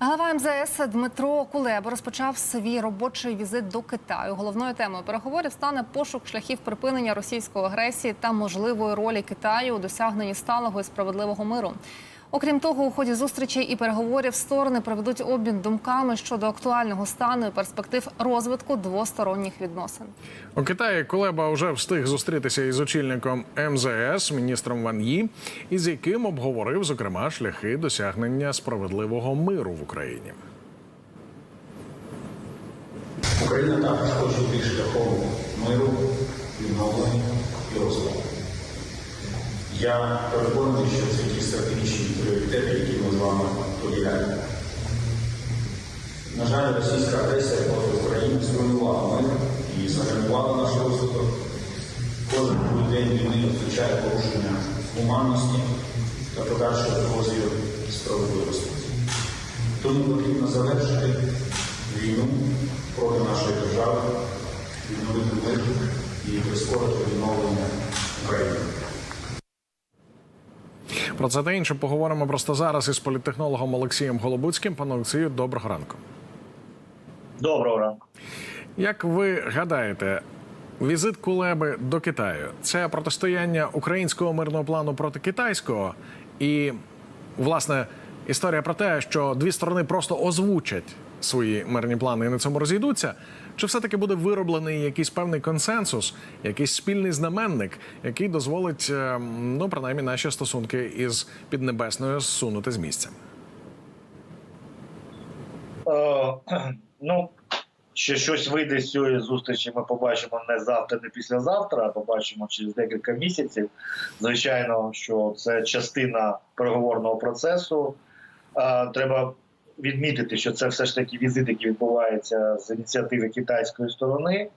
Глава МЗС Дмитро Кулеба розпочав свій робочий візит до Китаю. Головною темою переговорів стане пошук шляхів припинення російської агресії та можливої ролі Китаю у досягненні сталого і справедливого миру. Окрім того, у ході зустрічей і переговорів сторони проведуть обмін думками щодо актуального стану і перспектив розвитку двосторонніх відносин. У Китаї Кулеба вже встиг зустрітися із очільником МЗС, міністром Ван Ї, із яким обговорив зокрема шляхи досягнення справедливого миру в Україні. Україна також хоче йти шляхом миру, відновлення і розвитку. Я переконаний, що це ті стратегічні пріоритети, які ми з вами поділяємо. На жаль, російська агресія проти України зруйнувала мир і загальмувала наш розвиток. Кожен день війни означає порушення гуманності та подальший розір справедливості. Тому потрібно завершити війну проти нашої держави, відновити мир і прискорити відновлення України. Про це та інше поговоримо просто зараз із політтехнологом Олексієм Голобуцьким. Пане Олексію, доброго ранку. Доброго ранку. Як ви гадаєте, візит Кулеби до Китаю це протистояння українського мирного плану проти китайського, і власне історія про те, що дві сторони просто озвучать свої мирні плани і на цьому розійдуться. Чи все-таки буде вироблений якийсь певний консенсус, якийсь спільний знаменник, який дозволить, е, ну принаймні, наші стосунки із Піднебесною зсунути з місця? Е, ну, що щось вийде з цієї зустрічі, ми побачимо не завтра, не післязавтра, а побачимо через декілька місяців. Звичайно, що це частина переговорного процесу. Е, треба відмітити, що це все ж таки візит, який відбувається з ініціативи китайської сторони.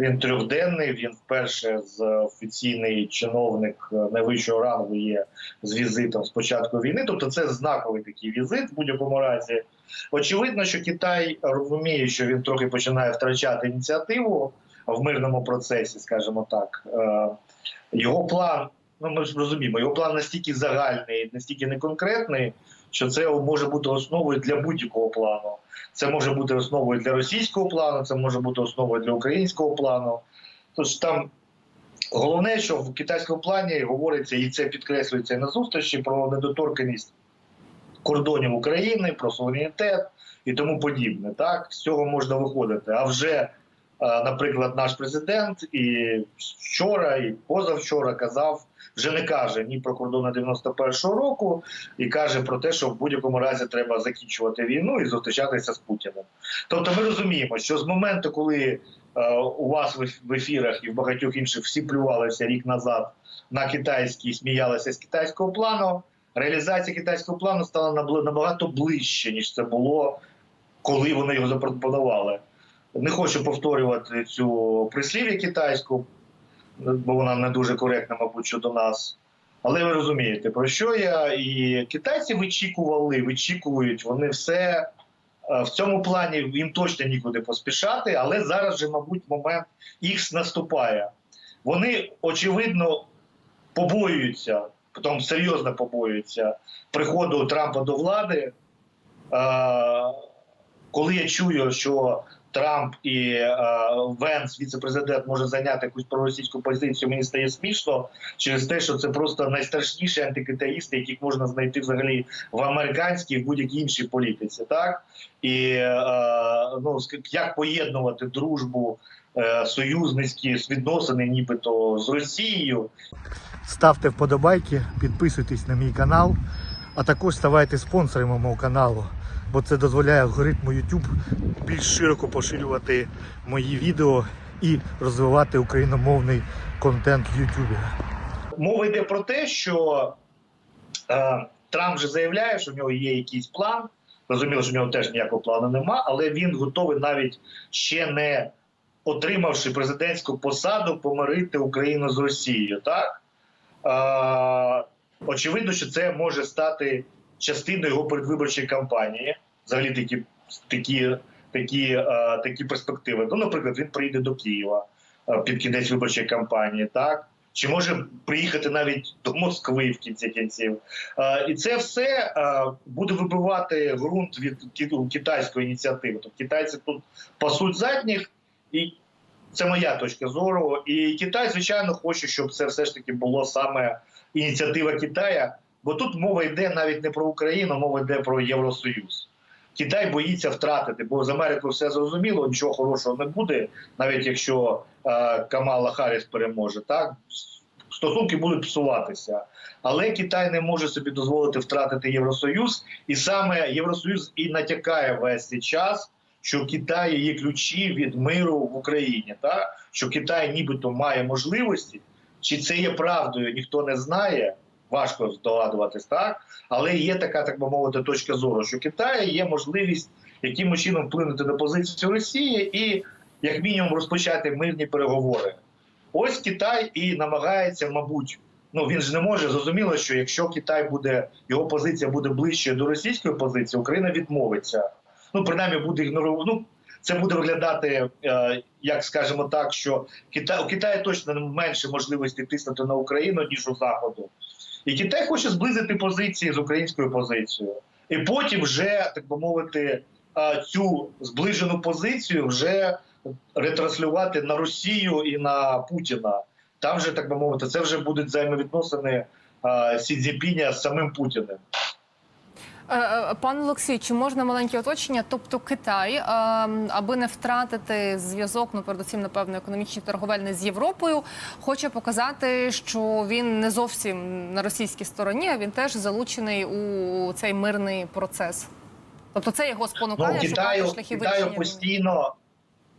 Він трьохденний. Він вперше з офіційний чиновник е, найвищого рангу є з візитом з початку війни. Тобто, це знаковий такий візит в будь-якому разі. Очевидно, що Китай розуміє, що він трохи починає втрачати ініціативу в мирному процесі, скажімо так. Е, Його план, ну ми ж розуміємо, його план настільки загальний, настільки неконкретний, що це може бути основою для будь-якого плану. Це може бути основою для російського плану, це може бути основою для українського плану. Тож там головне, що в китайському плані говориться, і це підкреслюється на зустрічі про недоторканість кордонів України, про суверенітет і тому подібне. Так з цього можна виходити. А вже, наприклад, наш президент і вчора, і позавчора казав, вже не каже ні про кордони 91-го року, і каже про те, що в будь-якому разі треба закінчувати війну і зустрічатися з Путіним. Тобто, ми розуміємо, що з моменту, коли е, у вас в ефірах і в багатьох інших всі плювалися рік назад на китайський, сміялися з китайського плану. Реалізація китайського плану стала набагато ближче, ніж це було, коли вони його запропонували. Не хочу повторювати цю прислів'я китайську, бо вона не дуже коректна, мабуть, щодо нас. Але ви розумієте, про що я? І китайці вичікували, вичікують, вони все е, в цьому плані їм точно нікуди поспішати, але зараз же, мабуть, момент їх наступає. Вони, очевидно, побоюються, потім серйозно побоюються приходу Трампа до влади. Е, Коли я чую, що Трамп і е, Венс, віце-президент, може зайняти якусь проросійську позицію, мені стає смішно через те, що це просто найстрашніші антикитаїсти, яких можна знайти взагалі в американській в будь-якій іншій політиці. Так і е, ну як поєднувати дружбу, е, союзницькі відносини, нібито з Росією, Ставте вподобайки, підписуйтесь на мій канал, а також ставайте спонсорами мого каналу, бо це дозволяє алгоритму YouTube більш широко поширювати мої відео і розвивати україномовний контент в YouTube. Мова йде про те, що е, Трамп вже заявляє, що в нього є якийсь план. Розуміло, що в нього теж ніякого плану нема, але він готовий навіть ще не отримавши президентську посаду, помирити Україну з Росією. Так е, очевидно, що це може стати частиною його передвиборчої кампанії. Взагалі такі, такі, такі, е, такі перспективи. Ну, наприклад, він приїде до Києва е, під кінець виборчої кампанії. Так чи може приїхати навіть до Москви в кінці кінців. Е, І це все буде вибивати ґрунт від китайської ініціативи. Тобто китайці тут пасуть задніх, і це моя точка зору. І Китай, звичайно, хоче, щоб це все ж таки було саме ініціатива Китая. Бо тут мова йде навіть не про Україну, мова йде про Євросоюз. Китай боїться втратити, бо з Америкою все зрозуміло, нічого хорошого не буде, навіть якщо е, Камала Харріс переможе. Так стосунки будуть псуватися. Але Китай не може собі дозволити втратити Євросоюз, і саме Євросоюз і натякає весь цей час, що в Китаї є ключі від миру в Україні. Так? Що Китай нібито має можливості, чи це є правдою, ніхто не знає. Важко здогадуватись, так але є така, так би мовити, точка зору, що Китаю є можливість якимось чином вплинути на позицію Росії і, як мінімум, розпочати мирні переговори. Ось Китай і намагається, мабуть, ну він ж не може зрозуміло, що якщо Китай буде його позиція буде ближче до російської позиції, Україна відмовиться. Ну принаймні буде ігнорувати. Ну це буде виглядати, е, як скажемо так, що Китай у Китаї точно менше можливості тиснути на Україну ніж у Заходу. І Китай хоче зблизити позиції з українською позицією, і потім вже так би мовити, цю зближену позицію вже ретранслювати на Росію і на Путіна. Там же так би мовити, це вже будуть взаємовідносини Сідзіпіня з самим Путіним. Е, е, Пане Олексій, чи можна маленьке оточення? Тобто Китай, е, аби не втратити зв'язок, ну передусім, напевно, економічний торговельний з Європою, хоче показати, що він не зовсім на російській стороні, а він теж залучений у цей мирний процес. Тобто це його спонукає Ну, Китаю, шляхи Китаю постійно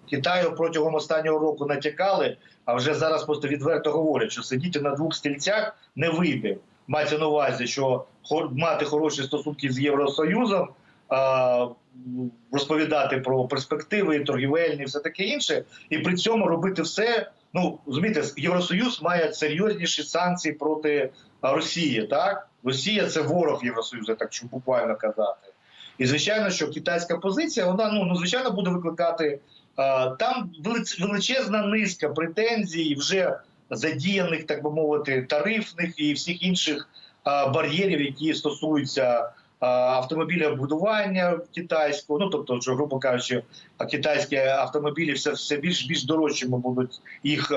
Китаю протягом останнього року натякали, а вже зараз просто відверто говорять, що сидіти на двох стільцях не вийде. Мається на увазі, що мати хороші стосунки з Євросоюзом, розповідати про перспективи, торгівельні, все таке інше, і при цьому робити все. Ну розумієте, Євросоюз має серйозніші санкції проти Росії. Так, Росія це ворог Євросоюзу, так щоб буквально казати. І звичайно, що китайська позиція, вона ну, ну звичайно буде викликати а, там величезна низка претензій вже задіяних, так би мовити, тарифних і всіх інших бар'єрів, які стосуються а, автомобілебудування китайського. Ну тобто, що грубо кажучи, китайські автомобілі все все більш більш дорожчими будуть їх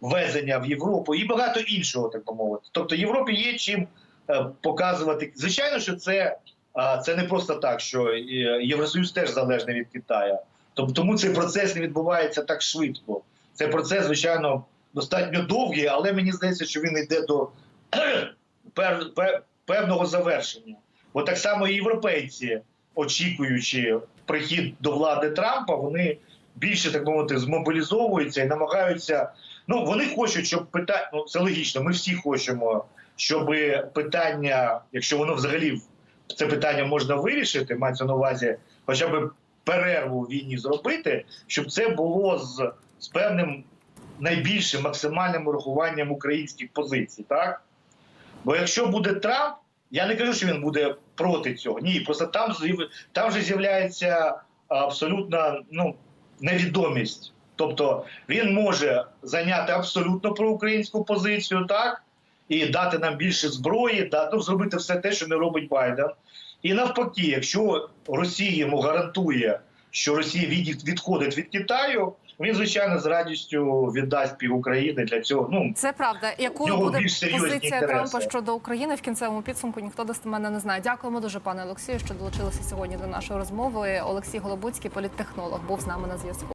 ввезення в Європу і багато іншого, так би мовити. Тобто Європі є чим е, показувати. Звичайно, що це, це не просто так, що е, Євросоюз теж залежний від Китаю. Тобто тому цей процес не відбувається так швидко. Цей процес, звичайно, достатньо довгий, але мені здається, що він йде до певного завершення. Бо так само і європейці, очікуючи прихід до влади Трампа, вони більше так мовити змобілізовуються і намагаються. Ну вони хочуть, щоб питання ну це логічно. Ми всі хочемо, щоб питання, якщо воно взагалі це питання можна вирішити, мається на увазі, хоча б перерву в війні зробити, щоб це було з, з певним найбільшим максимальним урахуванням українських позицій, так? Бо якщо буде Трамп, я не кажу, що він буде проти цього. Ні, просто там там вже з'являється абсолютна ну, невідомість. Тобто він може зайняти абсолютно проукраїнську позицію, так, і дати нам більше зброї, да, ну, зробити все те, що не робить Байден. І навпаки, якщо Росія йому гарантує, що Росія від- відходить від Китаю, він звичайно з радістю віддасть пів України для цього. Ну Це правда. Якою буде позиція інтереси. Трампа щодо України в кінцевому підсумку? Ніхто достеменно не знає. Дякуємо дуже, пане Олексію, що долучилися сьогодні до нашої розмови. Олексій Голобуцький, політтехнолог, був з нами на зв'язку.